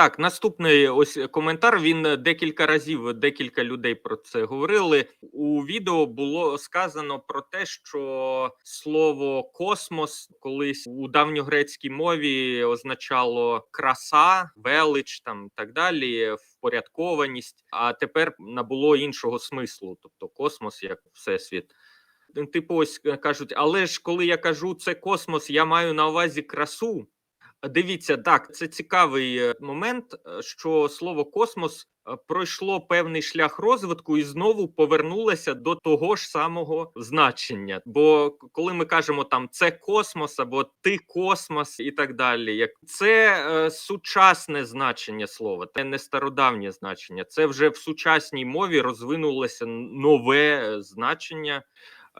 Так, наступний ось коментар. Він е, декілька разів, декілька людей про це говорили. У відео було сказано про те, що слово космос колись у давньогрецькій мові означало краса, велич там так далі, впорядкованість. А тепер набуло іншого смислу, тобто космос як всесвіт. Типу, ось е, кажуть, але ж коли я кажу це космос, я маю на увазі красу. Дивіться, так, це цікавий е, момент, е, що слово космос е, пройшло певний шлях розвитку і знову повернулося до того ж самого значення. Бо коли ми кажемо там це космос або ти космос і так далі, як це е, сучасне значення слова, це не стародавнє значення. Це вже в сучасній мові розвинулося нове значення.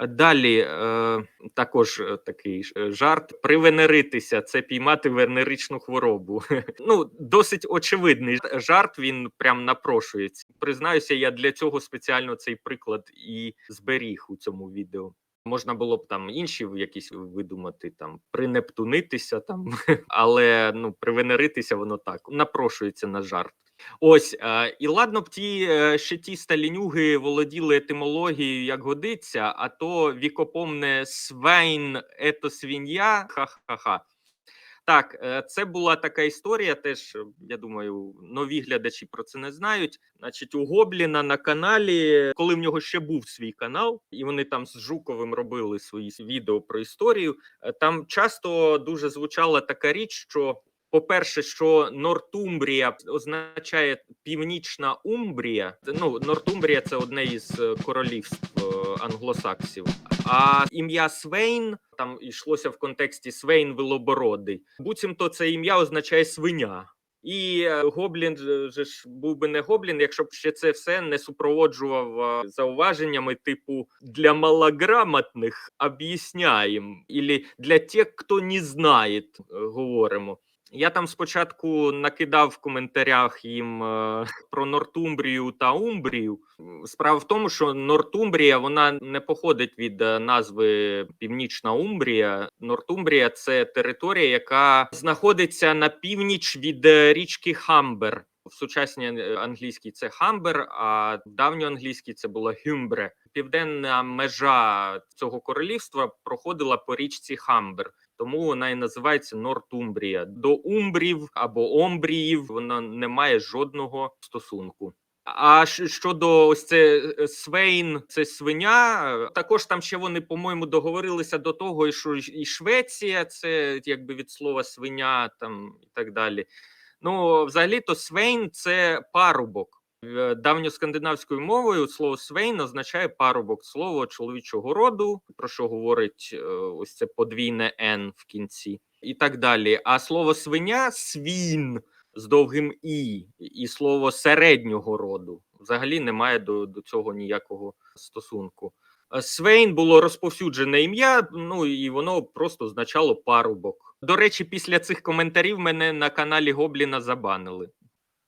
Далі е, також е, такий е, жарт: привенеритися це піймати венеричну хворобу. ну, досить очевидний жарт. Він прям напрошується. Признаюся, я для цього спеціально цей приклад і зберіг у цьому відео. Можна було б там інші якісь видумати, там принептунитися, там, але ну привенеритися воно так напрошується на жарт. Ось і ладно б ті е, ще ті сталінюги володіли етимологією, як годиться, а то вікопомне свейн ето свінья. Ха-ха-ха. Так, е, це була така історія. Теж е, я думаю, нові глядачі про це не знають. Значить, у Гобліна на каналі, коли в нього ще був свій канал, і вони там з Жуковим робили свої відео про історію. Там часто дуже звучала така річ, що по-перше, що Нортумбрія означає північна Умбрія. Ну, Нортумбрія це одне із е, королівств е, англосаксів. А ім'я Свейн там йшлося в контексті Свейн Велобородий. Буцімто це ім'я означає свиня. І е, гоблін же ж був би не гоблін, якщо б ще це все не супроводжував зауваженнями, типу для малограмотних об'ясняємо, і для тих, хто не знає, говоримо. Я там спочатку накидав в коментарях їм е, про Нортумбрію та Умбрію. Справа в тому, що Нортумбрія вона не походить від е, назви Північна Умбрія. Нортумбрія це територія, яка знаходиться на північ від е, річки Хамбер. В сучасній е, англійській це Хамбер, а в давньоанглійській це була Гюмбре. Південна межа цього королівства проходила по річці Хамбер. Тому вона і називається Нортумбрія. До умбрів або омбріїв вона не має жодного стосунку. А щодо ось це е, свейн, це свиня. Також там ще вони, по-моєму, договорилися до того, що і Швеція, це якби від слова свиня, там і так далі. Ну, взагалі-то свейн це парубок. Е, Давньоскандинавською мовою слово свейн означає парубок, слово чоловічого роду, про що говорить е, ось це подвійне Н в кінці, і так далі. А слово свиня свін з довгим і, і слово середнього роду взагалі не має до, до цього ніякого стосунку. Свейн було розповсюджене ім'я, ну і воно просто означало парубок. До речі, після цих коментарів мене на каналі Гобліна забанили.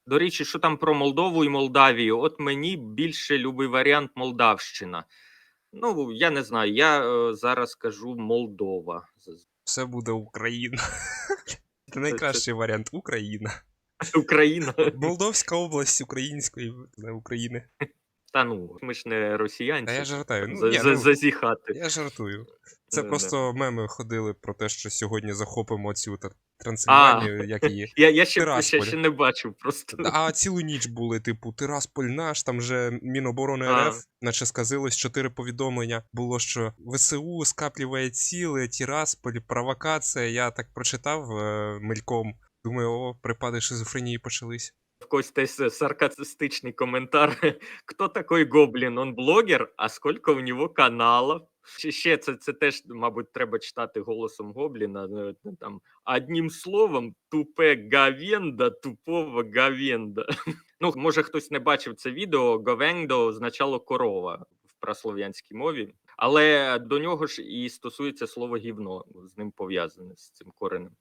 До речі, що там про Молдову і Молдавію? От мені більше любий варіант Молдавщина. Ну, я не знаю, я е, зараз кажу Молдова. Все буде Україна. Це найкращий варіант Україна. Україна. Молдовська область української України. Та ну, ми ж не росіянці. Та я жартаю. Ну, ні, ну, Зазіхати. Я жартую. Це просто меми ходили про те, що сьогодні захопимо цю та Трансильванію, як її. Я, я ще, ще, Тирасполь. ще не бачив просто. А цілу ніч були, типу, Тирасполь наш, там же Міноборони А. РФ, наче сказилось чотири повідомлення. Було, що ВСУ скаплює ціли, Тирасполь, провокація. Я так прочитав е, мельком. Думаю, о, припади шизофренії почались. В когось теж саркастичний коментар. Хто такий гоблін? Он блогер, а скільки в нього каналів? Ще, це, це теж, мабуть, треба читати голосом гобліна. е, Там одним словом, тупе гавенда, тупого гавенда. Ну, може, хтось не бачив це відео. Говендо означало корова в праслов'янській мові, але до нього ж і стосується слово гівно, з ним пов'язане з цим коренем.